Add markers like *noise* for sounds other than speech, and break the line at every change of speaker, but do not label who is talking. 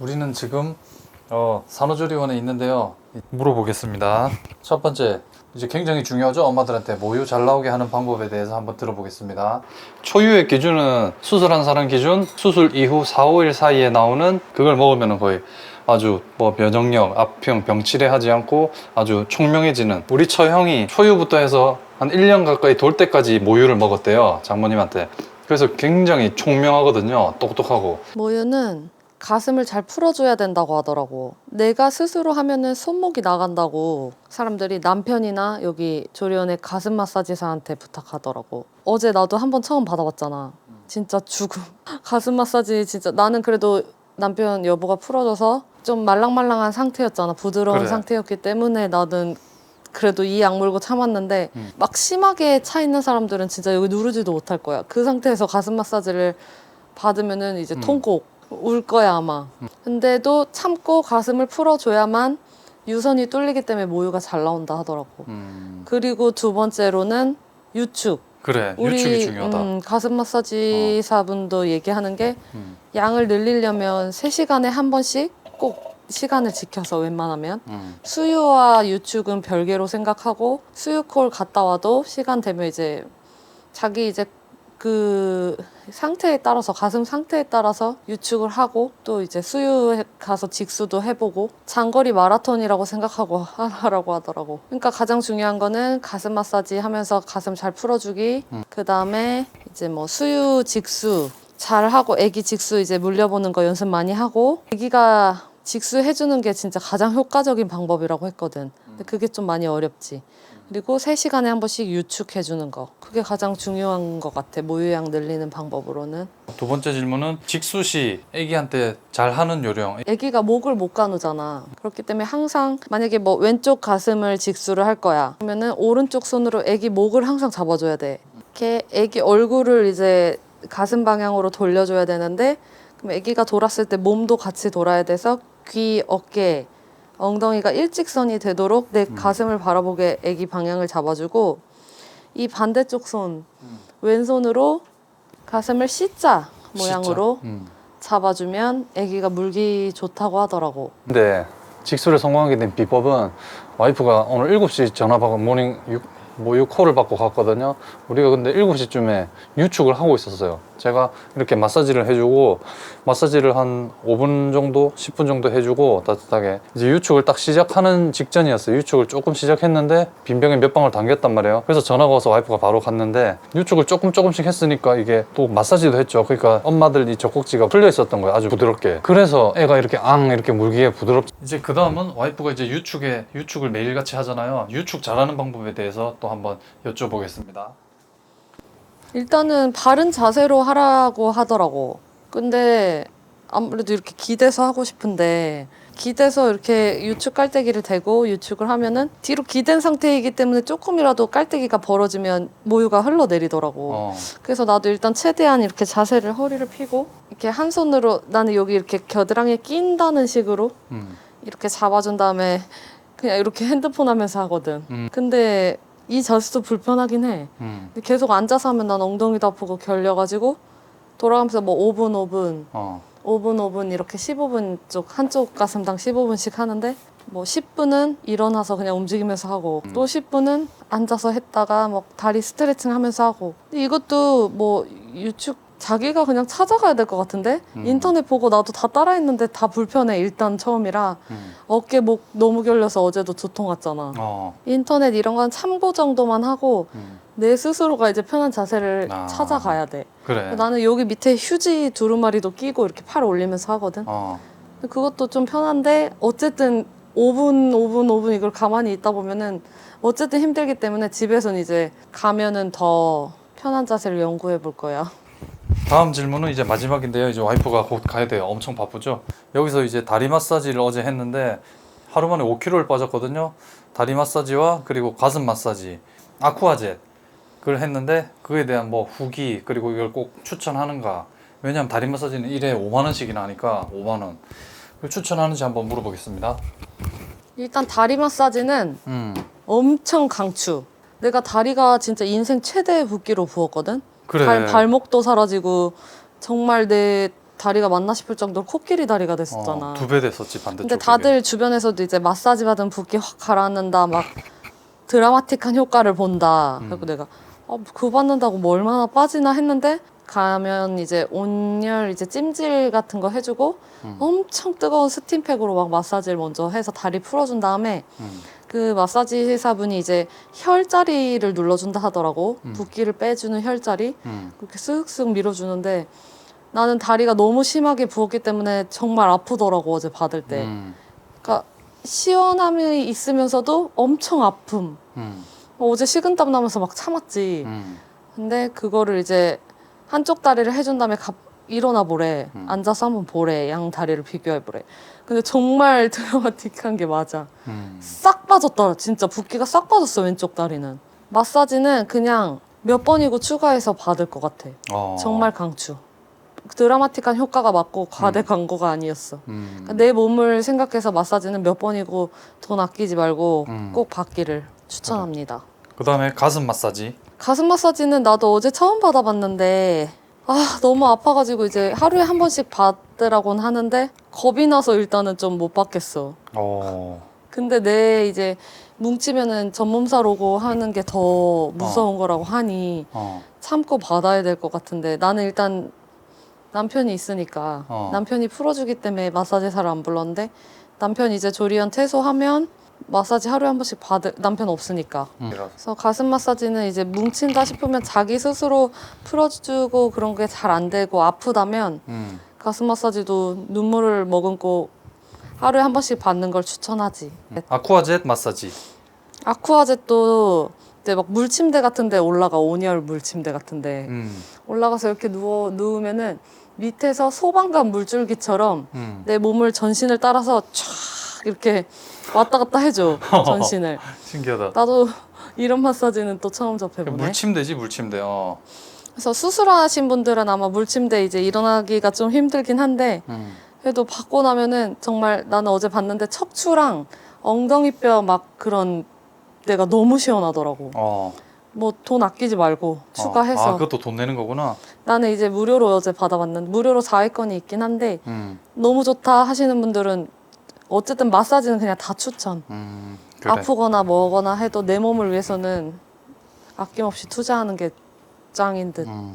우리는 지금 어, 산후조리원에 있는데요. 물어보겠습니다. *laughs* 첫 번째, 이제 굉장히 중요하죠. 엄마들한테 모유 잘 나오게 하는 방법에 대해서 한번 들어보겠습니다. 초유의 기준은 수술한 사람 기준, 수술 이후 4, 5일 사이에 나오는 그걸 먹으면 거의 아주 뭐 면역력, 압형, 병치레 하지 않고 아주 총명해지는 우리 처형이 초유부터 해서 한 1년 가까이 돌 때까지 모유를 먹었대요. 장모님한테. 그래서 굉장히 총명하거든요. 똑똑하고.
모유는 가슴을 잘 풀어줘야 된다고 하더라고. 내가 스스로 하면은 손목이 나간다고 사람들이 남편이나 여기 조리원의 가슴 마사지사한테 부탁하더라고. 어제 나도 한 번 처음 받아봤잖아. 진짜 죽음. *laughs* 가슴 마사지 진짜 나는 그래도 남편 여보가 풀어줘서 좀 말랑말랑한 상태였잖아. 부드러운
그래.
상태였기 때문에 나는 그래도 이약 물고 참았는데
음.
막 심하게 차 있는 사람들은 진짜 여기 누르지도 못할 거야. 그 상태에서 가슴 마사지를 받으면은 이제
음.
통곡 울 거야 아마. 근데도 참고 가슴을 풀어줘야만 유선이 뚫리기 때문에 모유가 잘 나온다 하더라고.
음,
그리고 두 번째로는 유축.
그래.
우리
유축이 중요하다.
음, 가슴 마사지사분도 얘기하는 게
음,
양을 늘리려면 3시간에 한 번씩 꼭 시간을 지켜서 웬만하면
음.
수유와 유축은 별개로 생각하고 수유콜 갔다 와도 시간 되면 이제 자기 이제 그 상태에 따라서 가슴 상태에 따라서 유축을 하고 또 이제 수유 가서 직수도 해보고 장거리 마라톤이라고 생각하고 *laughs* 하라고 하더라고. 그러니까 가장 중요한 거는 가슴 마사지 하면서 가슴 잘 풀어주기. 그 다음에 이제 뭐 수유 직수 잘 하고 아기 직수 이제 물려보는 거 연습 많이 하고 아기가 직수 해주는 게 진짜 가장 효과적인 방법이라고 했거든. 근데 그게 좀 많이 어렵지. 그리고 3시간에 한 번씩 유축해 주는 거. 그게 가장 중요한 것 같아. 모유양 늘리는 방법으로는.
두 번째 질문은 직수 시 아기한테 잘 하는 요령.
아기가 목을 못 가누잖아. 그렇기 때문에 항상 만약에 뭐 왼쪽 가슴을 직수를 할 거야. 그러면은 오른쪽 손으로 아기 목을 항상 잡아줘야 돼. 이렇게 아기 얼굴을 이제 가슴 방향으로 돌려줘야 되는데 그럼 아기가 돌았을 때 몸도 같이 돌아야 돼서 귀, 어깨, 엉덩이가 일직선이 되도록 내 가슴을 바라보게 아기 방향을 잡아주고 이 반대쪽 손 왼손으로 가슴을 C자 모양으로
진짜? 음.
잡아주면 아기가 물기 좋다고 하더라고.
근데 직수를 성공하게 된 비법은 와이프가 오늘 7시 전화 받고 모닝 유, 모유 콜을 받고 갔거든요. 우리가 근데 7시쯤에 유축을 하고 있었어요. 제가 이렇게 마사지를 해주고 마사지를 한 5분 정도, 10분 정도 해주고 따뜻하게 이제 유축을 딱 시작하는 직전이었어요. 유축을 조금 시작했는데 빈병에 몇 방울 당겼단 말이에요. 그래서 전화가 와서 와이프가 바로 갔는데 유축을 조금 조금씩 했으니까 이게 또 마사지도 했죠. 그러니까 엄마들 이 젖꼭지가 풀려 있었던 거예요. 아주 부드럽게. 그래서 애가 이렇게 앙 이렇게 물기에 부드럽. 이제 그 다음은 와이프가 이제 유축에 유축을 매일 같이 하잖아요. 유축 잘하는 방법에 대해서 또 한번 여쭤보겠습니다.
일단은 바른 자세로 하라고 하더라고. 근데 아무래도 이렇게 기대서 하고 싶은데 기대서 이렇게 유축 깔때기를 대고 유축을 하면은 뒤로 기댄 상태이기 때문에 조금이라도 깔때기가 벌어지면 모유가 흘러내리더라고.
어.
그래서 나도 일단 최대한 이렇게 자세를 허리를 펴고 이렇게 한 손으로 나는 여기 이렇게 겨드랑이에 낀다는 식으로
음.
이렇게 잡아준 다음에 그냥 이렇게 핸드폰 하면서 하거든.
음.
근데 이 자세도 불편하긴 해.
음.
근데 계속 앉아서 하면 난 엉덩이도 아프고 결려가지고 돌아가면서 뭐 5분 5분
어.
5분 5분 이렇게 15분 쪽 한쪽 가슴당 15분씩 하는데 뭐 10분은 일어나서 그냥 움직이면서 하고
음.
또 10분은 앉아서 했다가 뭐 다리 스트레칭 하면서 하고 근데 이것도 뭐 유축 자기가 그냥 찾아가야 될 것 같은데
음.
인터넷 보고 나도 다 따라했는데 다 불편해 일단 처음이라
음.
어깨 목 너무 결려서 어제도 두통 왔잖아
어.
인터넷 이런 건 참고 정도만 하고
음.
내 스스로가 이제 편한 자세를
아.
찾아가야 돼.
그래.
나는 여기 밑에 휴지 두루마리도 끼고 이렇게 팔 올리면서 하거든.
어.
근데 그것도 좀 편한데 어쨌든 5분, 5분, 5분 이걸 가만히 있다 보면은 어쨌든 힘들기 때문에 집에서는 이제 가면은 더 편한 자세를 연구해 볼 거야.
다음 질문은 이제 마지막인데요. 이제 와이프가 곧 가야 돼요. 엄청 바쁘죠. 여기서 이제 다리 마사지를 어제 했는데 하루 만에 5kg를 빠졌거든요. 다리 마사지와 그리고 가슴 마사지, 아쿠아젯 그걸 했는데 그에 대한 뭐 후기 그리고 이걸 꼭 추천하는가? 왜냐하면 다리 마사지는 1회 5만 원씩이나 하니까 5만 원. 그걸 추천하는지 한번 물어보겠습니다.
일단 다리 마사지는
음,
엄청 강추. 내가 다리가 진짜 인생 최대의 붓기로 부었거든.
그래.
발, 발목도 사라지고 정말 내 다리가 맞나 싶을 정도로 코끼리 다리가 됐었잖아.
어, 두배 됐었지 반대쪽.
근데 다들 주변에서도 이제 마사지 받은 붓기 확 가라앉는다 막 드라마틱한 효과를 본다.
음.
그리고 내가 어, 그거 받는다고 뭐 얼마나 빠지나 했는데 가면 이제 온열 이제 찜질 같은 거 해주고
음.
엄청 뜨거운 스팀팩으로 막 마사지를 먼저 해서 다리 풀어준 다음에
음.
그 마사지 회사분이 이제 혈자리를 눌러준다 하더라고
음.
붓기를 빼주는 혈자리
음.
그렇게 쓱쓱 밀어주는데 나는 다리가 너무 심하게 부었기 때문에 정말 아프더라고 어제 받을 때
음.
그러니까 시원함이 있으면서도 엄청 아픔
음.
어제 식은땀 나면서 막 참았지
음.
근데 그거를 이제 한쪽 다리를 해준 다음에 갑, 일어나 보래
음.
앉아서 한번 보래 양 다리를 비교해 보래 근데 정말 *laughs* 드라마틱한 게 맞아
음.
싹 빠졌더라 진짜 붓기가 싹 빠졌어 왼쪽 다리는 마사지는 그냥 몇 번이고 추가해서 받을 것 같아
어.
정말 강추 드라마틱한 효과가 맞고 과대 광고가 아니었어
음.
그러니까 내 몸을 생각해서 마사지는 몇 번이고 돈 아끼지 말고
음.
꼭 받기를 추천합니다
그다음에 가슴 마사지.
가슴 마사지는 나도 어제 처음 받아봤는데 아 너무 아파가지고 이제 하루에 한 번씩 받으라고는 하는데 겁이 나서 일단은 좀 못 받겠어
어.
근데 내 이제 뭉치면은 전몸살 오고 하는 게 더 무서운 거라고 하니
어.
참고 받아야 될 것 같은데 나는 일단 남편이 있으니까
어.
남편이 풀어주기 때문에 마사지사를 안 불렀는데 남편 이제 조리원 퇴소하면 마사지 하루에 한 번씩 받을 남편 없으니까
음.
그래서 가슴 마사지는 이제 뭉친다 싶으면 자기 스스로 풀어주고 그런 게 잘 안 되고 아프다면
음.
가슴 마사지도 눈물을 머금고 하루에 한 번씩 받는 걸 추천하지.
아쿠아젯 마사지.
아쿠아젯도 이제 막 물침대 같은데 올라가 온열 물침대 같은데
음.
올라가서 이렇게 누워 누우면은 밑에서 소방관 물줄기처럼
음.
내 몸을 전신을 따라서 촥 이렇게 왔다 갔다 해줘 *laughs* 전신을.
신기하다.
나도 이런 마사지는 또 처음 접해보네.
물침대지 물침대. 어.
그래서 수술하신 분들은 아마 물침대 이제 일어나기가 좀 힘들긴 한데
음.
그래도 받고 나면은 정말 나는 어제 봤는데 척추랑 엉덩이뼈 막 그런 데가 너무 시원하더라고.
어.
뭐 돈 아끼지 말고 추가해서
아, 그것도 돈 내는 거구나.
나는 이제 무료로 어제 받아봤는데 무료로 4회권이 있긴 한데
음.
너무 좋다 하시는 분들은 어쨌든 마사지는 그냥 다 추천.
음. 그래.
아프거나 뭐거나 해도 내 몸을 위해서는 아낌없이 투자하는 게 짱인 듯.
음.